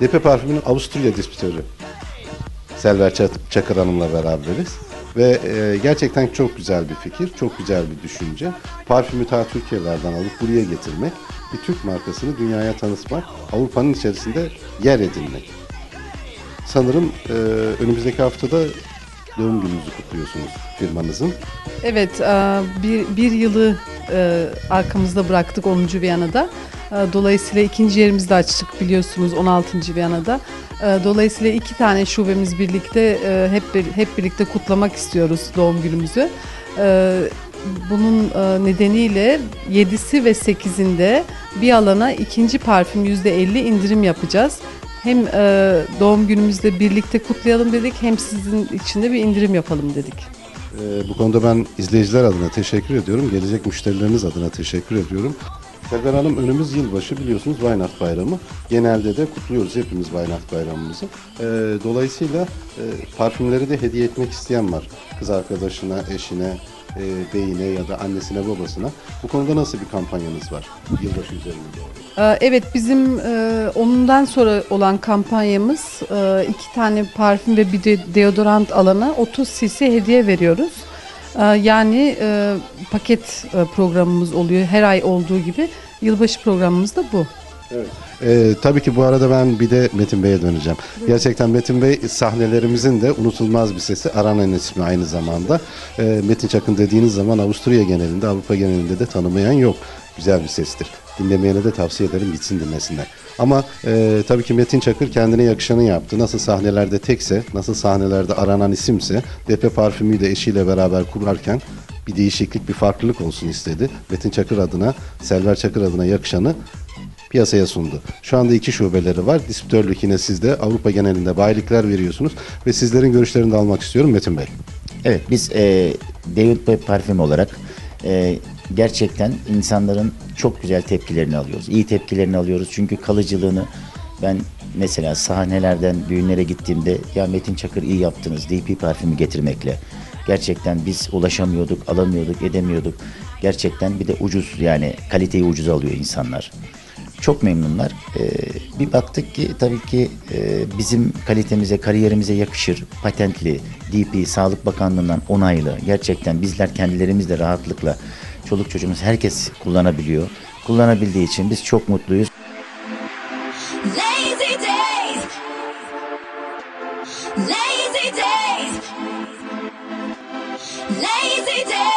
Depe Parfüm'ün Avusturya distribütörü Selver Çak- Çakır Hanım'la beraberiz. Ve e, gerçekten çok güzel bir fikir, çok güzel bir düşünce. Parfümü ta Türkiye'lerden alıp buraya getirmek, bir Türk markasını dünyaya tanıtmak, Avrupa'nın içerisinde yer edinmek. Sanırım e, önümüzdeki haftada doğum gününüzü kutluyorsunuz firmanızın. Evet, e, bir, bir yılı e, arkamızda bıraktık 10. Viyana'da. E, Dolayısıyla ikinci yerimizi de açtık biliyorsunuz 16. Viyana'da. Dolayısıyla iki tane şubemiz birlikte hep bir- hep birlikte kutlamak istiyoruz doğum günümüzü. Bunun nedeniyle 7'si ve 8'inde bir alana ikinci parfüm %50 indirim yapacağız. Hem e, doğum günümüzde birlikte kutlayalım dedik hem sizin için de bir indirim yapalım dedik. Ee, bu konuda ben izleyiciler adına teşekkür ediyorum. Gelecek müşterileriniz adına teşekkür ediyorum. Selver Hanım önümüz yılbaşı biliyorsunuz Weihnacht Bayramı. Genelde de kutluyoruz hepimiz Weihnacht Bayramımızı. Ee, dolayısıyla e, parfümleri de hediye etmek isteyen var. Kız arkadaşına, eşine, e, beyine ya da annesine, babasına. Bu konuda nasıl bir kampanyanız var yılbaşı üzerinde? Ee, Evet bizim e, onundan sonra olan kampanyamız e, iki tane parfüm ve bir de deodorant alana 30 cc hediye veriyoruz. Ee, Yani e, paket e, programımız oluyor her ay olduğu gibi. Yılbaşı programımız da bu. Ee, tabii ki bu arada ben bir de Metin Bey'e döneceğim. Gerçekten Metin Bey sahnelerimizin de unutulmaz bir sesi. Aranan ismi aynı zamanda. Ee, Metin Çakın dediğiniz zaman Avusturya genelinde, Avrupa genelinde de tanımayan yok. Güzel bir sestir. Dinlemeyene de tavsiye ederim gitsin dinlesinler. Ama e, tabii ki Metin Çakır kendine yakışanı yaptı. Nasıl sahnelerde tekse, nasıl sahnelerde aranan isimse, Depe parfümüyü de eşiyle beraber kurarken bir değişiklik, bir farklılık olsun istedi. Metin Çakır adına, Selver Çakır adına yakışanı piyasaya sundu. Şu anda iki şubeleri var. Distribütörlük yine sizde. Avrupa genelinde bayilikler veriyorsunuz. Ve sizlerin görüşlerini de almak istiyorum Metin Bey. Evet biz e, David Boy parfüm olarak e, gerçekten insanların çok güzel tepkilerini alıyoruz. İyi tepkilerini alıyoruz çünkü kalıcılığını ben mesela sahnelerden düğünlere gittiğimde ya Metin Çakır iyi yaptınız DP parfümü getirmekle. Gerçekten biz ulaşamıyorduk, alamıyorduk, edemiyorduk. Gerçekten bir de ucuz yani kaliteyi ucuz alıyor insanlar. Çok memnunlar. Ee, bir baktık ki tabii ki e, bizim kalitemize, kariyerimize yakışır. Patentli, DP, Sağlık Bakanlığı'ndan onaylı. Gerçekten bizler kendilerimiz de rahatlıkla çoluk çocuğumuz herkes kullanabiliyor. Kullanabildiği için biz çok mutluyuz. Lazy days. Lazy days.